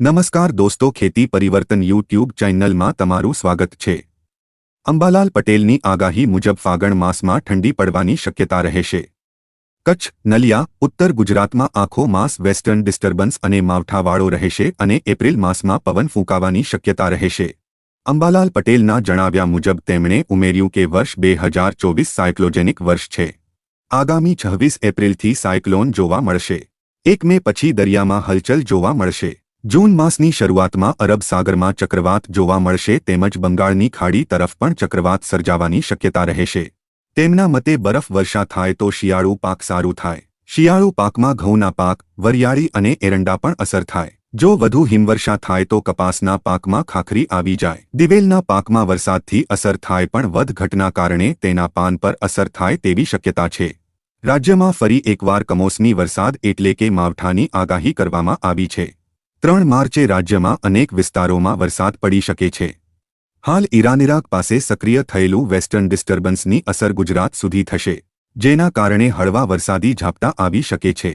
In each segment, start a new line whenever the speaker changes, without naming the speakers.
નમસ્કાર દોસ્તો, ખેતી પરિવર્તન યુટ્યુબ ચેનલમાં તમારું સ્વાગત છે. અંબાલાલ પટેલની આગાહી મુજબ ફાગણ માસમાં ઠંડી પડવાની શક્યતા રહેશે કચ્છ, નલિયા, ઉત્તર ગુજરાતમાં આખો માસ વેસ્ટર્ન ડિસ્ટર્બન્સ અને માવઠાવાળો રહેશે અને એપ્રિલ માસમાં પવન ફૂંકાવાની શક્યતા રહેશે અંબાલાલ પટેલના જણાવ્યા મુજબ તેમણે ઉમેર્યું કે વર્ષ બે હજાર ચોવીસ સાયક્લોજેનિક વર્ષ છે. આગામી છવ્વીસ એપ્રિલથી સાયક્લોન જોવા મળશે. એક મે પછી દરિયામાં હલચલ જોવા મળશે. જૂન માસની શરૂઆતમાં અરબ સાગરમાં ચક્રવાત જોવા મળશે તેમજ બંગાળની ખાડી તરફ પણ ચક્રવાત સર્જાવાની શક્યતા રહેશે. તેમના મતે બરફ વર્ષા થાય તો શિયાળુ પાક સારું થાય. શિયાળુ પાકમાં ઘઉંના પાક, વરિયાળી અને એરંડા પણ અસર થાય. જો વધુ હિમવર્ષા થાય તો કપાસના પાકમાં ખાખરી આવી જાય. દિવેલના પાકમાં વરસાદથી અસર થાય પણ વધ ઘટના કારણે તેના પાન પર અસર થાય તેવી શક્યતા છે. રાજ્યમાં ફરી એકવાર કમોસમી વરસાદ એટલે કે માવઠાની આગાહી કરવામાં આવી છે. ત્રણ માર્ચે રાજ્યમાં અનેક વિસ્તારોમાં વરસાદ પડી શકે છે. હાલ ઈરાન પાસે સક્રિય થયેલું વેસ્ટર્ન ડિસ્ટર્બન્સની અસર ગુજરાત સુધી થશે, જેના કારણે હળવા વરસાદી ઝાપટા આવી શકે છે.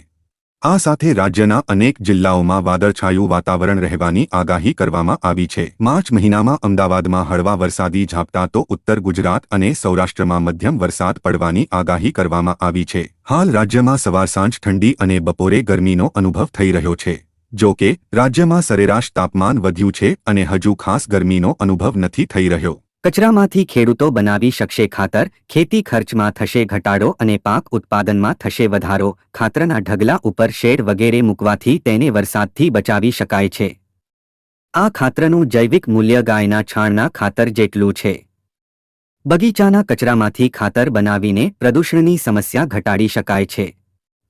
આ સાથે રાજ્યના અનેક જિલ્લાઓમાં વાદળછાયું વાતાવરણ રહેવાની આગાહી કરવામાં આવી છે. માર્ચ મહિનામાં અમદાવાદમાં હળવા વરસાદી ઝાપટા તો ઉત્તર ગુજરાત અને સૌરાષ્ટ્રમાં મધ્યમ વરસાદ પડવાની આગાહી કરવામાં આવી છે. હાલ રાજ્યમાં સવાર સાંજ ઠંડી અને બપોરે ગરમીનો અનુભવ થઈ રહ્યો છે. જો કે, રાજ્યમાં સરેરાશ તાપમાન વધ્યું છે અને હજુ ખાસ ગરમીનો અનુભવ નથી થઈ રહ્યો.
કચરામાંથી ખેડૂતો બનાવી શકશે ખાતર, ખેતી ખર્ચમાં થશે ઘટાડો અને પાક ઉત્પાદનમાં થશે વધારો. ખાતરના ઢગલા ઉપર શેડ વગેરે મૂકવાથી તેને વરસાદથી બચાવી શકાય છે. આ ખાતરનું જૈવિક મૂલ્ય ગાયના છાણના ખાતર જેટલું છે. બગીચાના કચરામાંથી ખાતર બનાવીને પ્રદૂષણની સમસ્યા ઘટાડી શકાય છે.